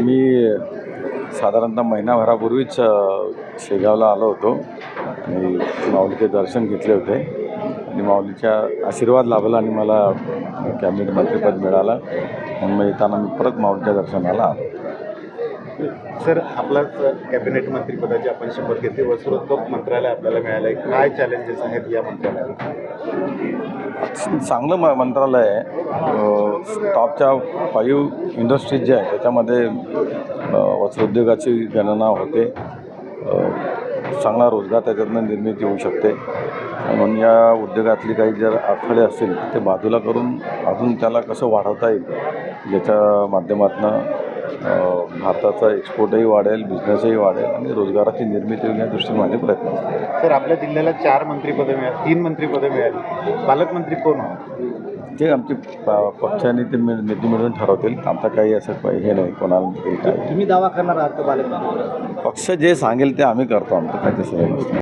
मी साधारणतः महिनाभरापूर्वीच शेगावला आलो होतो. आणि माऊलीचे दर्शन घेतले होते. आणि माऊलीच्या आशीर्वाद लाभला आणि मला कॅबिनेट मंत्रीपद मिळालं. म्हणून मग येताना मी परत माऊलीच्या दर्शनाला आलो. सर आपला कॅबिनेट मंत्रीपदाची आपण शपथ घेतली. वस्त्रोद्योग मंत्रालय आपल्याला मिळालं आहे काय चॅलेंजेस आहेत या मंत्रालयाला चांगलं म मंत्रालय आहे. टॉपच्या फाईव्ह इंडस्ट्रीज ज्या आहेत त्याच्यामध्ये वस्त्रोद्योगाची गणना होते. चांगला रोजगार त्याच्यातनं निर्मिती होऊ शकते. म्हणून या उद्योगातली काही जर अडथळे असतील ते बाजूला करून अजून त्याला कसं वाढवता येईल ज्याच्या माध्यमातून भारताचा एक्सपोर्टही वाढेल बिझनेसही वाढेल आणि रोजगाराची निर्मिती होईल या दृष्टीने माझे प्रयत्न असतील. सर आपल्या जिल्ह्याला चार मंत्रीपदं मिळाली तीन मंत्रीपदं मिळाली. पालकमंत्री कोण जे आमची पक्षाने ते निधी मिळून ठरवतील आमचं काही असं काही हे नाही कोणाला तुम्ही दावा करणार आहात का पालकमंत्री? पक्ष जे सांगेल ते आम्ही करतो आमचं काही तसं